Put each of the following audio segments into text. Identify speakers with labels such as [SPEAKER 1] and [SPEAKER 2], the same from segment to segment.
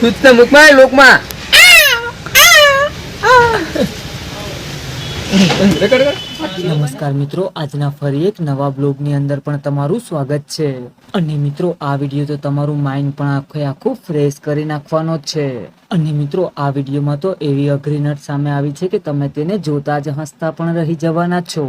[SPEAKER 1] શુદ્ધ મુખમાં લોકમાં.
[SPEAKER 2] નમસ્કાર મિત્રો, આજના ફરી એક નવા બ્લોગની અંદર પણ તમારું સ્વાગત છે. અને મિત્રો, આ વીડિયો તો તમારું માઇન્ડ પણ આખે આખું ફ્રેશ કરી નાખવાનો છે. અને મિત્રો, આ વિડીયોમાં તો એવી અઘરી નટ સામે આવી છે કે તમે તેને જોતા જ હસતા પણ રહી જવાના છો.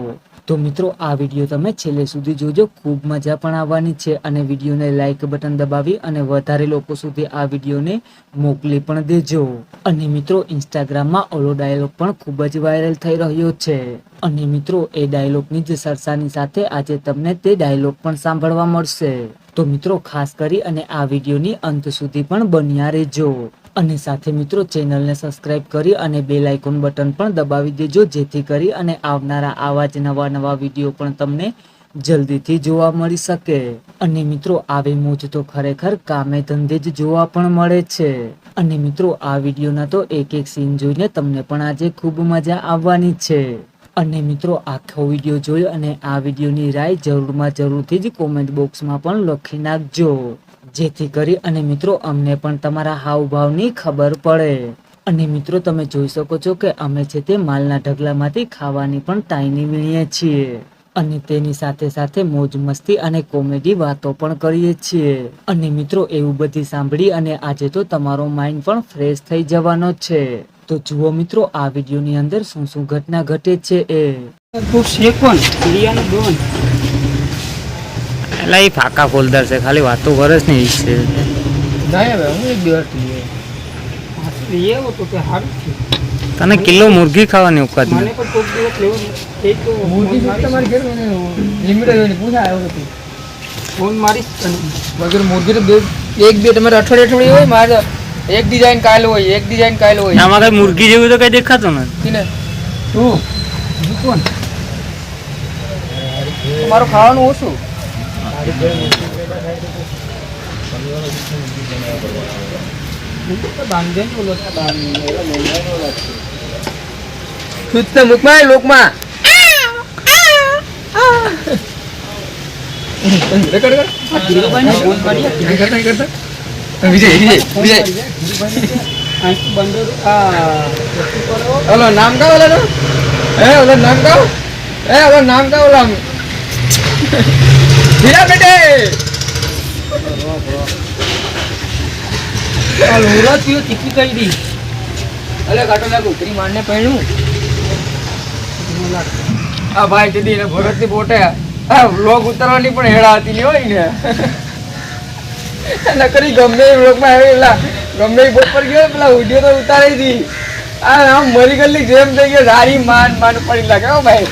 [SPEAKER 2] તો મિત્રો, આ વીડિયો તમે છેલ્લે સુધી જોજો. ખૂબ મજા પણ આવવાની છે અને વિડીયોને લાઇક બટન દબાવી અને વધારે લોકો સુધી આ વિડીયોને મોકલી પણ દેજો. અને મિત્રો ઇન્સ્ટાગ્રામમાં ઓલો ડાયલોગ પણ ખૂબ જ વાયરલ થઈ રહ્યો છે. અને મિત્રો, એ ડાયલોગની જ સરસાની સાથે આજે તમને તે ડાયલોગ પણ સાંભળવા મળશે. તો મિત્રો, ખાસ કરી અને આ વિડીયોની અંત સુધી પણ બન્યા રહેજો. અને સાથે મિત્રો ચેનલને સબસ્ક્રાઇબ કરી અને બેલ આઇકોન બટન પણ દબાવી દેજો, જેથી કરી અને આવનારા આવા જ નવા નવા વીડિયો પણ તમને જલ્દીથી જોવા મળી શકે. અને મિત્રો, આવી મોજ તો ખરેખર કામે ધંધે જ જોવા પણ મળે છે. અને મિત્રો, આ વિડીયોના તો એક એક સીન જોઈને તમને પણ આજે ખૂબ મજા આવવાની છે. અને મિત્રો, આખો વીડિયો જોઈ અને આ વિડીયોની રાય જરૂરમાં જરૂરથી જ કોમેન્ટ બોક્સમાં પણ લખી નાખજો. જેથી કરી અને મિત્રો, અમને પણ તમારા હાવભાવની ખબર પડે. અને મિત્રો, તમે જોઈ શકો છો કે અમે છે તે માલના ઢગલામાંથી ખાવાની પણ ટાઈની વીણીએ છીએ. અને તેની સાથે સાથે મોજ મસ્તી અને કોમેડી વાતો પણ કરીએ છીએ. અને મિત્રો, એવું બધી સાંભળી અને આજે તો તમારો માઇન્ડ પણ ફ્રેશ થઈ જવાનો છે. તો જુઓ મિત્રો, આ વિડીયોની અંદર શું શું ઘટના ઘટે છે એ. એટલે એ ફાકા ફોલદાર છે ખાલી વાતો કરે ને છે.
[SPEAKER 1] જાય હવે હું એક દિવસ લઈએ એવો તો કે સારું છે.
[SPEAKER 2] તને કિલો મુરગી ખાવાની ઉકાદ
[SPEAKER 1] મને પણ કોક દિવસ લેવું એ તો મુરગી તમારે ઘેર મને લિમિટ હોય ને પૂછા આવ્યો હતું ફોન વગર મુરગી તો એક બે તમારે અઠવાડિયે અઠવાડિયે હોય મારે એક ડિઝાઇન કાલ હોય એક ડિઝાઇન કાલ હોય.
[SPEAKER 2] આમાં કઈ મુરગી જેવું તો કઈ દેખાતું નથી.
[SPEAKER 1] ને તું કોણ? તમારું ખાવાનું ઓછું. શુદ્ધ મુખમાં લોકમાં વિજય વિજય વિજય ઓલો નામ કા ઓલા નો હે ઓલો નામ કા હે ઓલો નામ કા ઓલા હીરા બેટે! ઓલો ઓલા તીઓ તીખી કરી દી. અલે કાટો લાગુ ઉતરી મારને પહેણું. આ ભાઈ દીદી ને ભરતની બોટે. આ વ્લોગ ઉતારવાની પણ હેડા હતી ની હોય ને. નકરી ગમે એ ગમે એ બોટ પર ગયો પેલા વીડિયો તો ઉતારી દી. આ આમ મરી ગયેલી જેમ થઈ ગયો સારી માન માન પડી લાગે હો ભાઈ.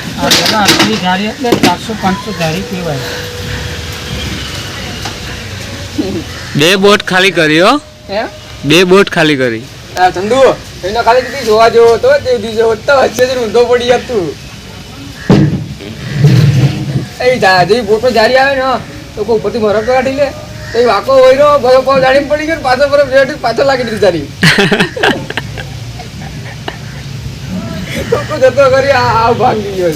[SPEAKER 2] બે બોટ ખાલી કરી હો. બે બોટ ખાલી કરી.
[SPEAKER 1] આ ચંદુ એનો ખાલી દીદી જોવા જેવો હતો તે દીજો તો વચ્ચે જ ઊંધો પડી હતું એ જા જે બોટ પર જારી આવે ને તો કોઈ ઉપરથી મરફ કાઢી લે. તો એ વાકો હોય નો બરફ પાવ જાડી પડી ગયો પાછો બરફ રેડ પાછો લાગી દીધી જારી. તો જતો કરી આ ભાંગી ગયો.